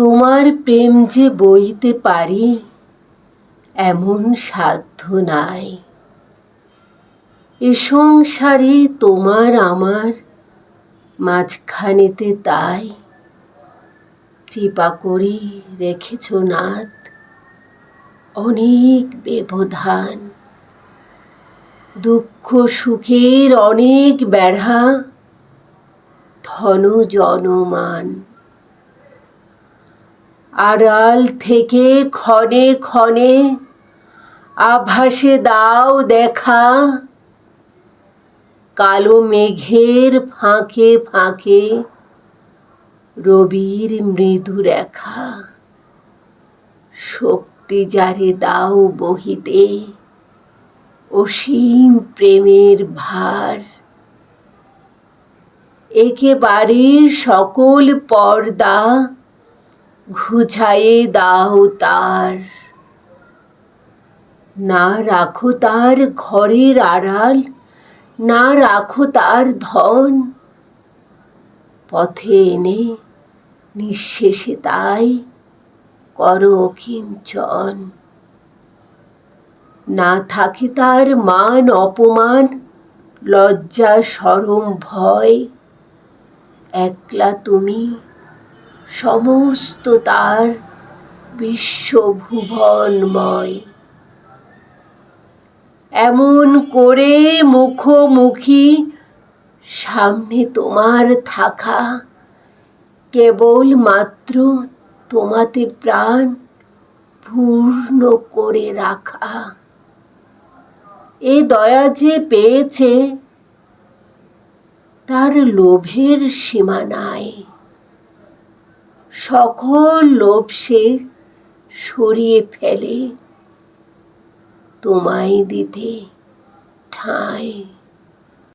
তোমার প্রেম যে বইতে পারি, এমন সাধ্য নাই। এ সংসারে তোমার আমার মাঝখানেতে তাই। কৃপা করে রেখেছ নাথ অনেক ব্যবধান। দুঃখ সুখের অনেক বেড়া ধন জনমান। আড়াল থেকে ক্ষণে ক্ষণে আভাসে দাও দেখা। কালো মেঘের ফাঁকে ফাঁকে রবির মৃদু রেখা। শক্তি যারে দাও বহিতে, অসীম প্রেমের ভার। একেবারের সকল পর্দা ঘুছায়ে দাও তার। না রাখো তার ঘরের আড়াল, না রাখো তার ধন। পথে এনে নিঃশেষে তাই করো কিঞ্চন। না থাকে তার মান অপমান, লজ্জা সরম ভয়। একলা তুমি সমস্ত তার বিশ্বভুবনময়। এমন করে মুখোমুখি সামনে তোমার থাকা কেবল মাত্র তোমাতে প্রাণ পূর্ণ করে রাখা। এ দয়া যে পেয়েছে, তার লোভের সীমা নাই। সকল লোভ সে সরিয়ে ফেলে। তোমায় দিতে ঠাঁই।